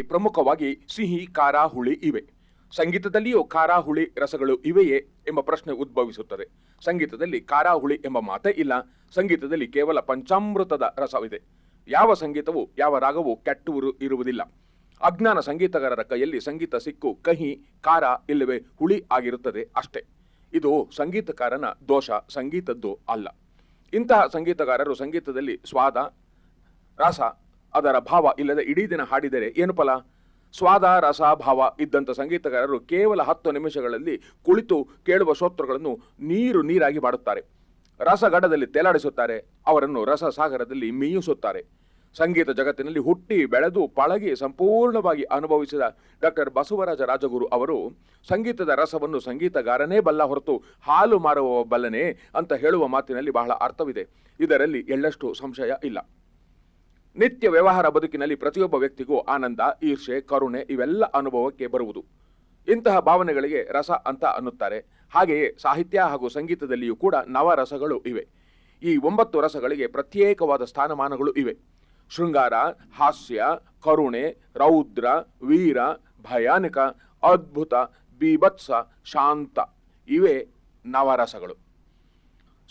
ಪ್ರಮುಖವಾಗಿ ಸಿಹಿ, ಖಾರ, ಹುಳಿ ಇವೆ. ಸಂಗೀತದಲ್ಲಿಯೂ ಖಾರ, ಹುಳಿ ರಸಗಳು ಇವೆಯೇ ಎಂಬ ಪ್ರಶ್ನೆ ಉದ್ಭವಿಸುತ್ತದೆ. ಸಂಗೀತದಲ್ಲಿ ಖಾರ, ಹುಳಿ ಎಂಬ ಮಾತೇ ಇಲ್ಲ. ಸಂಗೀತದಲ್ಲಿ ಕೇವಲ ಪಂಚಾಮೃತದ ರಸವಿದೆ. ಯಾವ ಸಂಗೀತವು, ಯಾವ ರಾಗವು ಕೆಟ್ಟುವರು ಇರುವುದಿಲ್ಲ. ಅಜ್ಞಾನ ಸಂಗೀತಗಾರರ ಕೈಯಲ್ಲಿ ಸಂಗೀತ ಸಿಕ್ಕು, ಕಹಿ, ಖಾರ ಇಲ್ಲವೇ ಹುಳಿ ಆಗಿರುತ್ತದೆ ಅಷ್ಟೇ. ಇದು ಸಂಗೀತಕಾರನ ದೋಷ, ಸಂಗೀತದ್ದು ಅಲ್ಲ. ಇಂತಹ ಸಂಗೀತಗಾರರು ಸಂಗೀತದಲ್ಲಿ ಸ್ವಾದ, ರಸ ಅದರ ಭಾವ ಇಲ್ಲದೆ ಇಡೀ ದಿನ ಹಾಡಿದರೆ ಏನು ಫಲ? ಸ್ವಾದ, ರಸ, ಭಾವ ಇದ್ದಂಥ ಸಂಗೀತಗಾರರು ಕೇವಲ ಹತ್ತು ನಿಮಿಷಗಳಲ್ಲಿ ಕುಳಿತು ಕೇಳುವ ಶ್ರೋತ್ರಗಳನ್ನು ನೀರು ನೀರಾಗಿ ಮಾಡುತ್ತಾರೆ ರಸಗಡದಲ್ಲಿ ತೇಲಾಡಿಸುತ್ತಾರೆ. ಅವರನ್ನು ರಸ ಸಾಗರದಲ್ಲಿ ಮೀಯಿಸುತ್ತಾರೆ. ಸಂಗೀತ ಜಗತ್ತಿನಲ್ಲಿ ಹುಟ್ಟಿ, ಬೆಳೆದು, ಪಳಗಿ ಸಂಪೂರ್ಣವಾಗಿ ಅನುಭವಿಸಿದ ಡಾಕ್ಟರ್ ಬಸವರಾಜ ರಾಜಗುರು ಅವರು, ಸಂಗೀತದ ರಸವನ್ನು ಸಂಗೀತಗಾರನೇ ಬಲ್ಲ ಹೊರತು ಹಾಲು ಮಾರುವ ಬಲ್ಲನೇ ಅಂತ ಹೇಳುವ ಮಾತಿನಲ್ಲಿ ಬಹಳ ಅರ್ಥವಿದೆ. ಇದರಲ್ಲಿ ಎಳ್ಳಷ್ಟು ಸಂಶಯ ಇಲ್ಲ. ನಿತ್ಯ ವ್ಯವಹಾರ ಬದುಕಿನಲ್ಲಿ ಪ್ರತಿಯೊಬ್ಬ ವ್ಯಕ್ತಿಗೂ ಆನಂದ ಈರ್ಷೆ ಕರುಣೆ ಇವೆಲ್ಲ ಅನುಭವಕ್ಕೆ ಬರುವುದು. ಇಂತಹ ಭಾವನೆಗಳಿಗೆ ರಸ ಅಂತ ಅನ್ನುತ್ತಾರೆ. ಹಾಗೆಯೇ ಸಾಹಿತ್ಯ ಹಾಗೂ ಸಂಗೀತದಲ್ಲಿಯೂ ಕೂಡ ನವರಸಗಳು ಇವೆ. ಈ ಒಂಬತ್ತು ರಸಗಳಿಗೆ ಪ್ರತ್ಯೇಕವಾದ ಸ್ಥಾನಮಾನಗಳು ಇವೆ. ಶೃಂಗಾರ, ಹಾಸ್ಯ, ಕರುಣೆ, ರೌದ್ರ, ವೀರ, ಭಯಾನಕ, ಅದ್ಭುತ, ಬೀಭತ್ಸ, ಶಾಂತ ಇವೇ ನವರಸಗಳು.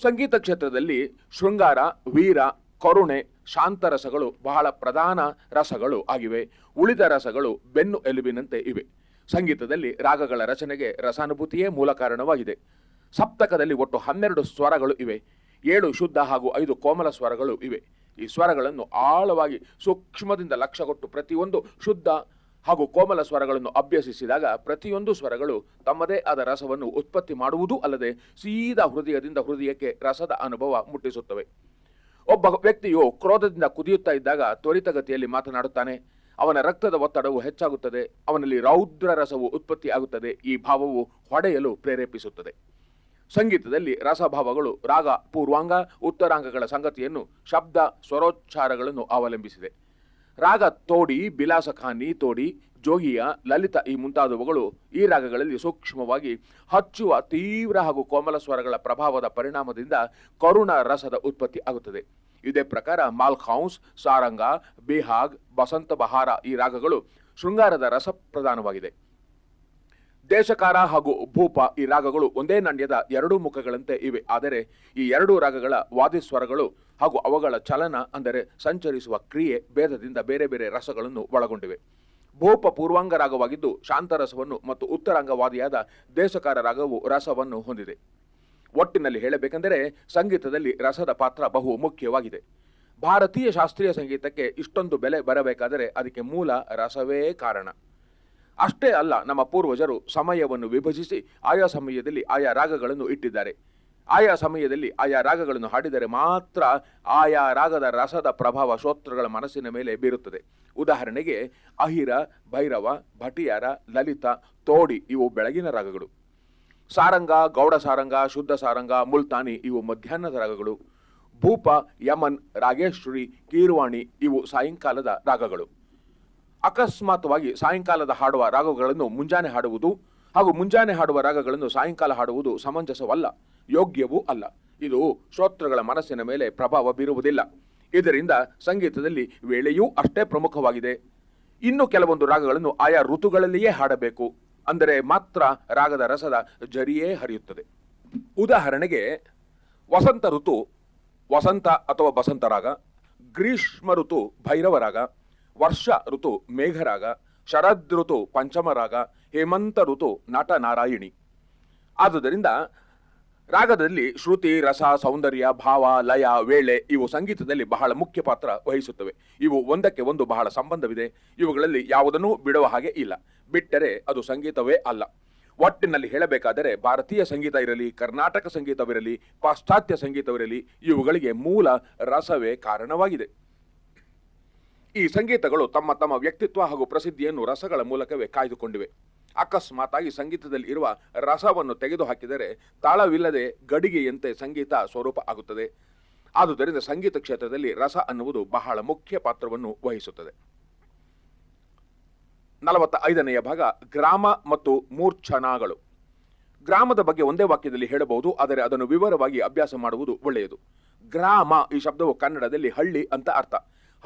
ಸಂಗೀತ ಕ್ಷೇತ್ರದಲ್ಲಿ ಶೃಂಗಾರ, ವೀರ ಕರುಣೆ, ಶಾಂತ ರಸಗಳು ಬಹಳ ಪ್ರಧಾನ ರಸಗಳು ಆಗಿವೆ. ಉಳಿದ ರಸಗಳು ಬೆನ್ನು ಎಲುಬಿನಂತೆ ಇವೆ. ಸಂಗೀತದಲ್ಲಿ ರಾಗಗಳ ರಚನೆಗೆ ರಸಾನುಭೂತಿಯೇ ಮೂಲ ಕಾರಣವಾಗಿದೆ. ಸಪ್ತಕದಲ್ಲಿ ಒಟ್ಟು ಹನ್ನೆರಡು ಸ್ವರಗಳು ಇವೆ. ಏಳು ಶುದ್ಧ ಹಾಗೂ ಐದು ಕೋಮಲ ಸ್ವರಗಳು ಇವೆ. ಈ ಸ್ವರಗಳನ್ನು ಆಳವಾಗಿ ಸೂಕ್ಷ್ಮದಿಂದ ಲಕ್ಷ್ಯ ಕೊಟ್ಟು ಪ್ರತಿಯೊಂದು ಶುದ್ಧ ಹಾಗೂ ಕೋಮಲ ಸ್ವರಗಳನ್ನು ಅಭ್ಯಸಿಸಿದಾಗ ಪ್ರತಿಯೊಂದು ಸ್ವರಗಳು ತಮ್ಮದೇ ಆದ ರಸವನ್ನು ಉತ್ಪತ್ತಿ ಮಾಡುವುದೂ ಅಲ್ಲದೆ ಸೀದಾ ಹೃದಯದಿಂದ ಹೃದಯಕ್ಕೆ ರಸದ ಅನುಭವ ಮುಟ್ಟಿಸುತ್ತವೆ. ಒಬ್ಬ ವ್ಯಕ್ತಿಯು ಕ್ರೋಧದಿಂದ ಕುದಿಯುತ್ತಾ ಇದ್ದಾಗ ತ್ವರಿತಗತಿಯಲ್ಲಿ ಮಾತನಾಡುತ್ತಾನೆ. ಅವನ ರಕ್ತದ ಒತ್ತಡವು ಹೆಚ್ಚಾಗುತ್ತದೆ. ಅವನಲ್ಲಿ ರೌದ್ರ ರಸವು ಉತ್ಪತ್ತಿ ಆಗುತ್ತದೆ. ಈ ಭಾವವು ಹೊಡೆಯಲು ಪ್ರೇರೇಪಿಸುತ್ತದೆ. ಸಂಗೀತದಲ್ಲಿ ರಸಭಾವಗಳು ರಾಗ, ಪೂರ್ವಾಂಗ, ಉತ್ತರಾಂಗಗಳ ಸಂಗತಿಯನ್ನು ಶಬ್ದ, ಸ್ವರೋಚ್ಚಾರಗಳನ್ನು ಅವಲಂಬಿಸಿದೆ. ರಾಗ ತೋಡಿ, ಬಿಲಾಸಖಾನಿ ತೋಡಿ ಜೋಗಿಯ ಲಲಿತ ಈ ಮುಂತಾದವುಗಳು ಈ ರಾಗಗಳಲ್ಲಿ ಸೂಕ್ಷ್ಮವಾಗಿ ಹಚ್ಚುವ ತೀವ್ರ ಹಾಗೂ ಕೋಮಲ ಸ್ವರಗಳ ಪ್ರಭಾವದ ಪರಿಣಾಮದಿಂದ ಕರುಣ ರಸದ ಉತ್ಪತ್ತಿ ಆಗುತ್ತದೆ. ಇದೇ ಪ್ರಕಾರ ಮಾಲ್ಖೌನ್ಸ್ ಸಾರಂಗ, ಬಿಹಾಗ್, ಬಸಂತ ಬಹಾರ ಈ ರಾಗಗಳು ಶೃಂಗಾರದ ರಸ ಪ್ರಧಾನವಾಗಿದೆ. ದೇಶಕಾರ ಹಾಗೂ ಭೂಪ ಈ ರಾಗಗಳು ಒಂದೇ ನಾಣ್ಯದ ಎರಡು ಮುಖಗಳಂತೆ ಇವೆ. ಆದರೆ ಈ ಎರಡೂ ರಾಗಗಳ ವಾದಿಸ್ವರಗಳು ಹಾಗೂ ಅವುಗಳ ಚಲನ ಅಂದರೆ ಸಂಚರಿಸುವ ಕ್ರಿಯೆ, ಭೇದದಿಂದ ಬೇರೆ ಬೇರೆ ರಸಗಳನ್ನು ಒಳಗೊಂಡಿವೆ. ಭೂಪ ಪೂರ್ವಾಂಗ ರಾಗವಾಗಿದ್ದು ಶಾಂತರಸವನ್ನು ಮತ್ತು ಉತ್ತರಾಂಗವಾದಿಯಾದ ದೇಶಕಾರ ರಾಗವು ರಸವನ್ನು ಹೊಂದಿದೆ. ಒಟ್ಟಿನಲ್ಲಿ ಹೇಳಬೇಕೆಂದರೆ ಸಂಗೀತದಲ್ಲಿ ರಸದ ಪಾತ್ರ ಬಹು ಮುಖ್ಯವಾಗಿದೆ. ಭಾರತೀಯ ಶಾಸ್ತ್ರೀಯ ಸಂಗೀತಕ್ಕೆ ಇಷ್ಟೊಂದು ಬೆಲೆ ಬರಬೇಕಾದರೆ ಅದಕ್ಕೆ ಮೂಲ ರಸವೇ ಕಾರಣ. ಅಷ್ಟೇ ಅಲ್ಲ, ನಮ್ಮ ಪೂರ್ವಜರು ಸಮಯವನ್ನು ವಿಭಜಿಸಿ ಆಯಾ ಸಮಯದಲ್ಲಿ ಆಯಾ ರಾಗಗಳನ್ನು ಇಟ್ಟಿದ್ದಾರೆ. ಆಯಾ ಸಮಯದಲ್ಲಿ ಆಯಾ ರಾಗಗಳನ್ನು ಹಾಡಿದರೆ ಮಾತ್ರ ಆಯಾ ರಾಗದ ರಸದ ಪ್ರಭಾವ ಶ್ರೋತೃಗಳ ಮನಸ್ಸಿನ ಮೇಲೆ ಬೀರುತ್ತದೆ. ಉದಾಹರಣೆಗೆ ಅಹಿರ, ಭೈರವ, ಭಟಿಯಾರ, ಲಲಿತ, ತೋಡಿ ಇವು ಬೆಳಗಿನ ರಾಗಗಳು. ಸಾರಂಗ, ಗೌಡ ಸಾರಂಗ, ಶುದ್ಧ ಸಾರಂಗ, ಮುಲ್ತಾನಿ ಇವು ಮಧ್ಯಾಹ್ನದ ರಾಗಗಳು. ಭೂಪ, ಯಮನ್, ರಾಗೇಶ್ವರಿ, ಕೀರ್ವಾಣಿ ಇವು ಸಾಯಂಕಾಲದ ರಾಗಗಳು. ಅಕಸ್ಮಾತ್ವಾಗಿ ಸಾಯಂಕಾಲದ ಹಾಡುವ ರಾಗಗಳನ್ನು ಮುಂಜಾನೆ ಹಾಡುವುದು ಹಾಗೂ ಮುಂಜಾನೆ ಹಾಡುವ ರಾಗಗಳನ್ನು ಸಾಯಂಕಾಲ ಹಾಡುವುದು ಸಮಂಜಸವಲ್ಲ. ಯೋಗ್ಯವೂ ಅಲ್ಲ. ಇದು ಶ್ರೋತ್ರಗಳ ಮನಸ್ಸಿನ ಮೇಲೆ ಪ್ರಭಾವ ಬೀರುವುದಿಲ್ಲ. ಇದರಿಂದ ಸಂಗೀತದಲ್ಲಿ ವೇಳೆಯೂ ಅಷ್ಟೇ ಪ್ರಮುಖವಾಗಿದೆ. ಇನ್ನು ಕೆಲವೊಂದು ರಾಗಗಳನ್ನು ಆಯಾ ಋತುಗಳಲ್ಲಿಯೇ ಹಾಡಬೇಕು. ಅಂದರೆ ಮಾತ್ರ ರಾಗದ ರಸದ ಜರಿಯೇ ಹರಿಯುತ್ತದೆ. ಉದಾಹರಣೆಗೆ, ವಸಂತ ಋತು, ವಸಂತ ಅಥವಾ ಬಸಂತ ರಾಗ, ಗ್ರೀಷ್ಮ ಋತು ಭೈರವ ರಾಗ, ವರ್ಷ ಋತು ಮೇಘರಾಗ ಶರದ್ ಋತು ಪಂಚಮ ರಾಗ, ಹೇಮಂತ ಋತು ನಟ ನಾರಾಯಣಿ. ಆದುದರಿಂದ ರಾಗದಲ್ಲಿ ಶ್ರುತಿ, ರಸ, ಸೌಂದರ್ಯ, ಭಾವ, ಲಯ, ವೇಳೆ ಇವು ಸಂಗೀತದಲ್ಲಿ ಬಹಳ ಮುಖ್ಯ ಪಾತ್ರ ವಹಿಸುತ್ತವೆ. ಇವು ಒಂದಕ್ಕೆ ಒಂದು ಬಹಳ ಸಂಬಂಧವಿದೆ. ಇವುಗಳಲ್ಲಿ ಯಾವುದನ್ನೂ ಬಿಡುವ ಹಾಗೆ ಇಲ್ಲ. ಬಿಟ್ಟರೆ ಅದು ಸಂಗೀತವೇ ಅಲ್ಲ. ಒಟ್ಟಿನಲ್ಲಿ ಹೇಳಬೇಕಾದರೆ ಭಾರತೀಯ ಸಂಗೀತ ಇರಲಿ, ಕರ್ನಾಟಕ ಸಂಗೀತವಿರಲಿ, ಪಾಶ್ಚಾತ್ಯ ಸಂಗೀತವಿರಲಿ, ಇವುಗಳಿಗೆ ಮೂಲ ರಸವೇ ಕಾರಣವಾಗಿದೆ. ಈ ಸಂಗೀತಗಳು ತಮ್ಮ ತಮ್ಮ ವ್ಯಕ್ತಿತ್ವ ಹಾಗೂ ಪ್ರಸಿದ್ಧಿಯನ್ನು ರಸಗಳ ಮೂಲಕವೇ ಕಾಯ್ದುಕೊಂಡಿವೆ. ಅಕಸ್ಮಾತಾಗಿ ಸಂಗೀತದಲ್ಲಿ ಇರುವ ರಸವನ್ನು ತೆಗೆದುಹಾಕಿದರೆ ತಾಳವಿಲ್ಲದೆ ಗಡಿಗೆಯಂತೆ ಸಂಗೀತ ಸ್ವರೂಪ ಆಗುತ್ತದೆ. ಆದುದರಿಂದ ಸಂಗೀತ ಕ್ಷೇತ್ರದಲ್ಲಿ ರಸ ಅನ್ನುವುದು ಬಹಳ ಮುಖ್ಯ ಪಾತ್ರವನ್ನು ವಹಿಸುತ್ತದೆ. ನಲವತ್ತ ಐದನೆಯ ಭಾಗ, ಗ್ರಾಮ ಮತ್ತು ಮೂರ್ಛನಾಗಳು. ಗ್ರಾಮದ ಬಗ್ಗೆ ಒಂದೇ ವಾಕ್ಯದಲ್ಲಿ ಹೇಳಬಹುದು, ಆದರೆ ಅದನ್ನು ವಿವರವಾಗಿ ಅಭ್ಯಾಸ ಮಾಡುವುದು ಒಳ್ಳೆಯದು. ಗ್ರಾಮ ಈ ಶಬ್ದವು ಕನ್ನಡದಲ್ಲಿ ಹಳ್ಳಿ ಅಂತ ಅರ್ಥ.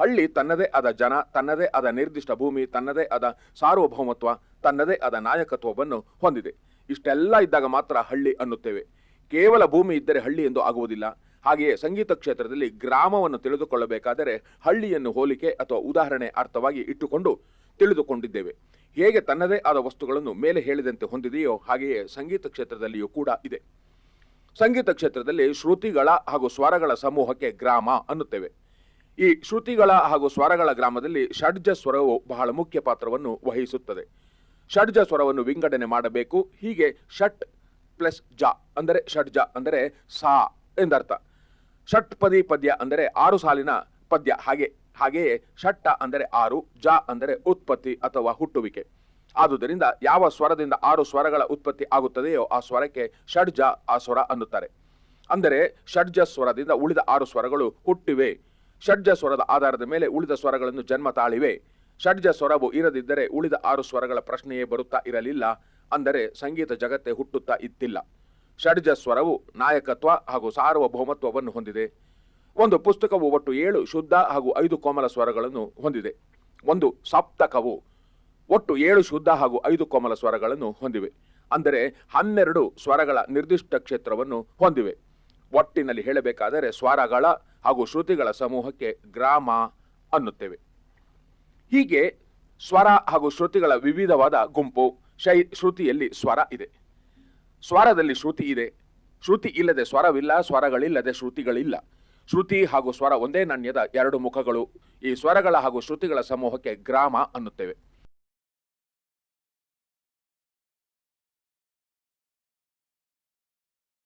ಹಳ್ಳಿ ತನ್ನದೇ ಆದ ಜನ, ತನ್ನದೇ ಆದ ನಿರ್ದಿಷ್ಟ ಭೂಮಿ, ತನ್ನದೇ ಆದ ಸಾರ್ವಭೌಮತ್ವ, ತನ್ನದೇ ಆದ ನಾಯಕತ್ವವನ್ನು ಹೊಂದಿದೆ. ಇಷ್ಟೆಲ್ಲ ಇದ್ದಾಗ ಮಾತ್ರ ಹಳ್ಳಿ ಅನ್ನುತ್ತೇವೆ. ಕೇವಲ ಭೂಮಿ ಇದ್ದರೆ ಹಳ್ಳಿ ಎಂದು ಆಗುವುದಿಲ್ಲ. ಹಾಗೆಯೇ ಸಂಗೀತ ಕ್ಷೇತ್ರದಲ್ಲಿ ಗ್ರಾಮವನ್ನು ತಿಳಿದುಕೊಳ್ಳಬೇಕಾದರೆ ಹಳ್ಳಿಯನ್ನು ಹೋಲಿಕೆ ಅಥವಾ ಉದಾಹರಣೆ ಅರ್ಥವಾಗಿ ಇಟ್ಟುಕೊಂಡು ತಿಳಿದುಕೊಂಡಿದ್ದೇವೆ. ಹೇಗೆ ತನ್ನದೇ ಆದ ವಸ್ತುಗಳನ್ನು ಮೇಲೆ ಹೇಳಿದಂತೆ ಹೊಂದಿದೆಯೋ ಹಾಗೆಯೇ ಸಂಗೀತ ಕ್ಷೇತ್ರದಲ್ಲಿಯೂ ಕೂಡ ಇದೆ. ಸಂಗೀತ ಕ್ಷೇತ್ರದಲ್ಲಿ ಶ್ರುತಿಗಳ ಹಾಗೂ ಸ್ವರಗಳ ಸಮೂಹಕ್ಕೆ ಗ್ರಾಮ ಅನ್ನುತ್ತೇವೆ. ಈ ಶ್ರುತಿಗಳ ಹಾಗೂ ಸ್ವರಗಳ ಗ್ರಾಮದಲ್ಲಿ ಷಡ್ಜ ಸ್ವರವು ಬಹಳ ಮುಖ್ಯ ಪಾತ್ರವನ್ನು ವಹಿಸುತ್ತದೆ. ಷಡ್ಜ ಸ್ವರವನ್ನು ವಿಂಗಡಣೆ ಮಾಡಬೇಕು. ಹೀಗೆ ಷಟ್ ಪ್ಲಸ್ ಜ ಅಂದರೆ ಷಡ್ಜ ಅಂದರೆ ಸಾ ಎಂದರ್ಥ. ಷಟ್ ಪದಿ ಪದ್ಯ ಅಂದರೆ ಆರು ಸಾಲಿನ ಪದ್ಯ. ಹಾಗೆ, ಹಾಗೆಯೇ ಷಟ್ಟ ಅಂದರೆ ಆರು, ಜ ಅಂದರೆ ಉತ್ಪತ್ತಿ ಅಥವಾ ಹುಟ್ಟುವಿಕೆ. ಆದುದರಿಂದ ಯಾವ ಸ್ವರದಿಂದ ಆರು ಸ್ವರಗಳ ಉತ್ಪತ್ತಿ ಆಗುತ್ತದೆಯೋ ಆ ಸ್ವರಕ್ಕೆ ಷಡ್ಜ ಆ ಸ್ವರ ಅನ್ನುತ್ತಾರೆ. ಅಂದರೆ ಷಡ್ಜ ಸ್ವರದಿಂದ ಉಳಿದ ಆರು ಸ್ವರಗಳು ಹುಟ್ಟಿವೆ. ಷಡ್ಜ ಸ್ವರದ ಆಧಾರದ ಮೇಲೆ ಉಳಿದ ಸ್ವರಗಳನ್ನು ಜನ್ಮ ತಾಳಿವೆ. ಷಡ್ಜ ಸ್ವರವು ಇರದಿದ್ದರೆ ಉಳಿದ ಆರು ಸ್ವರಗಳ ಪ್ರಶ್ನೆಯೇ ಬರುತ್ತಾ ಇರಲಿಲ್ಲ. ಅಂದರೆ ಸಂಗೀತ ಜಗತ್ತೇ ಹುಟ್ಟುತ್ತಾ ಇತ್ತಿಲ್ಲ. ಷಡ್ಜ ಸ್ವರವು ನಾಯಕತ್ವ ಹಾಗೂ ಸಾರ್ವಭೌಮತ್ವವನ್ನು ಹೊಂದಿದೆ. ಒಂದು ಪುಸ್ತಕವು ಒಟ್ಟು ಏಳು ಶುದ್ಧ ಹಾಗೂ ಐದು ಕೋಮಲ ಸ್ವರಗಳನ್ನು ಹೊಂದಿದೆ. ಒಂದು ಸಪ್ತಕವು ಒಟ್ಟು ಏಳು ಶುದ್ಧ ಹಾಗೂ ಐದು ಕೋಮಲ ಸ್ವರಗಳನ್ನು ಹೊಂದಿವೆ. ಅಂದರೆ ಹನ್ನೆರಡು ಸ್ವರಗಳ ನಿರ್ದಿಷ್ಟ ಕ್ಷೇತ್ರವನ್ನು ಹೊಂದಿವೆ. ಒಟ್ಟಿನಲ್ಲಿ ಹೇಳಬೇಕಾದರೆ ಸ್ವರಗಳ ಹಾಗೂ ಶ್ರುತಿಗಳ ಸಮೂಹಕ್ಕೆ ಗ್ರಾಮ ಅನ್ನುತ್ತೇವೆ. ಹೀಗೆ ಸ್ವರ ಹಾಗೂ ಶ್ರುತಿಗಳ ವಿವಿಧವಾದ ಗುಂಪು ಶೈ, ಶ್ರುತಿಯಲ್ಲಿ ಸ್ವರ ಇದೆ. ಸ್ವರದಲ್ಲಿ ಶ್ರುತಿ ಇದೆ. ಶ್ರುತಿ ಇಲ್ಲದೆ ಸ್ವರವಿಲ್ಲ, ಸ್ವರಗಳಿಲ್ಲದೆ ಶ್ರುತಿಗಳಿಲ್ಲ. ಶ್ರುತಿ ಹಾಗೂ ಸ್ವರ ಒಂದೇ ನಾಣ್ಯದ ಎರಡು ಮುಖಗಳು ಈ ಸ್ವರಗಳ ಹಾಗೂ ಶ್ರುತಿಗಳ ಸಮೂಹಕ್ಕೆ ಗ್ರಾಮ ಅನ್ನುತ್ತೇವೆ.